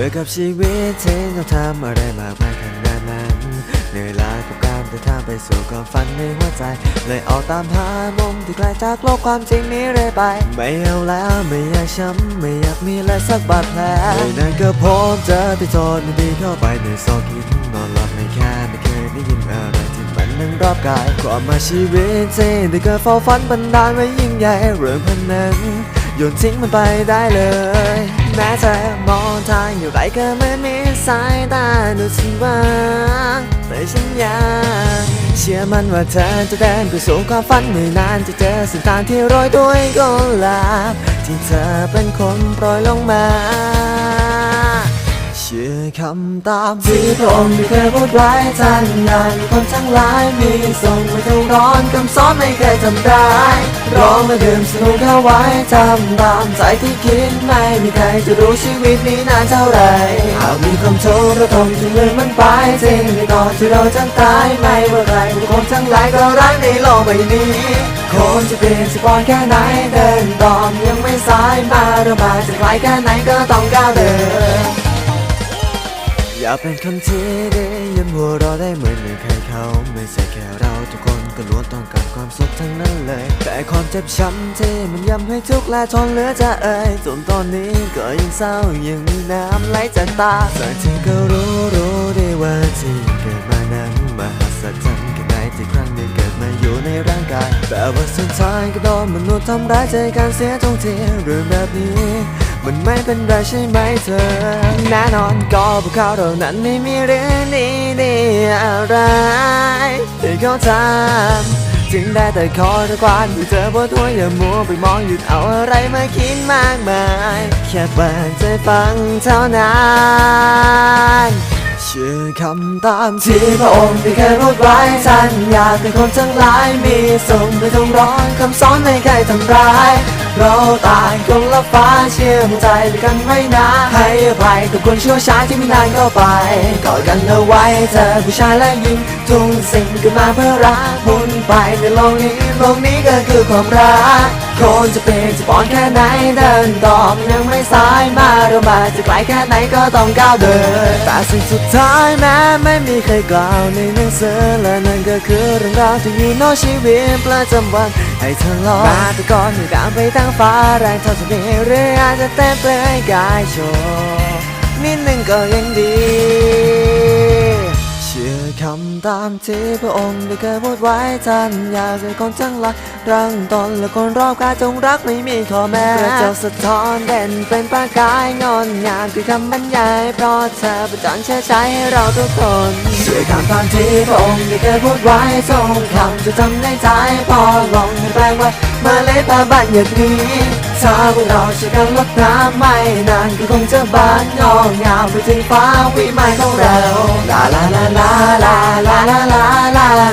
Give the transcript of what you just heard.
บื่อกับชีวิตที่ต้องทำอะไรมากมายขนาดนั้นเหนื่อยล้ากับการเดินทางไปสู่ความฝันในหัวใจ เลยออกตามหามุมที่ไกลจากโลกความจริงนี้เรื่อยไป ไม่เอาแล้วไม่อยากช้ำไม่อยากมีและสักบาดแผลเลยนั้นก็พบเจอที่โจรดีเข้าไปในซอกหินนอนหลับไม่แค่ไม่เคยได้ยินอะไรที่มันนั่งรอบกายความมาชีวิตที่ได้เกิดเฝ้าฝันบันดาลไว้ยิ่งใหญ่เรื่องพันนั้นโยนทิ้งมันไปได้เลย แม้เธอมองทางอยู่ไรก็เหมือนมีสายตาดูสิว่างแต่ฉันยังเชื่อมันว่าเธอจะเดินไปสู่ความฝันไม่นานจะเจอสิ่งต่างที่โรยด้วยกุหลาบที่เธอเป็นคนโปรยลงมา ชื่อคำตามที่พระองค์เคยพูดไว้ท่านนั้นคนทั้งหลายมีทรงไม่ต้องร้อนคำสอนไม่เคยจำได้ร้องมาดื่มสนุกเข้าไว้ทำตามใจที่คิดไม่มีใครจะรู้ชีวิตนี้นานเท่าไรหากมีคำโชว์ระทมจงลืมมันไปจริงในก่อที่เราจะตายไม่ว่าใครคนทั้งหลายก็รักในโลกใบนี้คนจะเปลี่ยนสปอนแค่ไหนเดินตอมยังไม่สายมาระบาจะคลายแค่ไหนก็ต้องก้าวเดิน อย่าเป็นคนที่ได้ยืนหัวเราได้เหมือนเหมือนใครเขา ไม่ใช่แค่เราทุกคนก็ล้วนต้องการความสุขทั้งนั้นเลย แต่ความเจ็บช้ำที่มันย้ำให้ทุกและทนเหลือจะเอ่ยจนตอนนี้ก็ยังเศร้ายังมีน้ำไหลจากตาแต่ที่ก็รู้รู้ได้ว่าที่เกิดมานั้นมหัศจรรย์แค่ไหนที่ครั้งหนึ่งเกิดมาอยู่ในร่างกาย แต่ว่าสุดท้ายก็โดนมนุษย์ทำร้ายใจการเสียตรงทีเรื่องแบบนี้ มันไม่เป็นไรใช่ไหมเธอ แน่นอนก็พวกเขาเท่านั้นไม่มีเรื่องนี้นี่อะไรที่เขาทำจึงได้แต่ขอทุกวันเธอปวดหัวอย่ามัวไปมองหยุดเอาอะไรมาคิดมากมาย แค่เปิดใจฟังเท่านั้นชื่อคำตามที่พระองค์ได้เคยพูดไว้ฉันอยากเป็นคนทั้งหลายมีสมไม่ต้องร้อนคำสอนไม่เคยทำร้าย เราต่างคนละฟ้าเชื่อมใจกันไม่นะให้อภัยกับคนชั่วช้าที่ไม่นานก็ไปกอดกันเอาไว้เจอผู้ชายและหญิงทุ่งสิ่งกันมาเพื่อรักบุญไปในโลกนี้โลกนี้ก็คือความรัก คนจะเป็นจะปอนแค่ไหนเดินต่อยังไม่สายมาเรามาจะไกลแค่ไหนก็ต้องก้าวเดินแต่สิ่งสุดท้ายแม้ไม่มีใครกล่าวในหนังสือและนั่นก็คือเรื่องราวที่อยู่นอกชีวิตประจำวันให้เธอลองมาแต่ก่อนอยู่ตางไปตั้งฟ้าแรงเท่าจะมีหรืออาจจะเต้นเปลือยกายโชว์นิดนึงก็ยังดี คำตามที่พระองค์ได้เคยพูดไว้ท่านอยากให้คนทั้งหลายรังตนและคนรอบกายจงรักไม่มีข้อแม้พระเจ้าสะท้อนเด่นเป็นประกายงอนงามคือคำบรรยายเพราะเธอประจานเชื่อใจให้เราทุกคนด้วยคำตามที่พระองค์ได้เคยพูดไว้ทรงคำจะทำในใจพอลงแปลงไว้มาเลยพาบัญญัตินี้เธอพวกเราช่วยกันลดน้ำไม่นานก็คงจะบานงอกงามไปถึงฟ้าวิมานของเราลาลาลาลาลาลาลาลา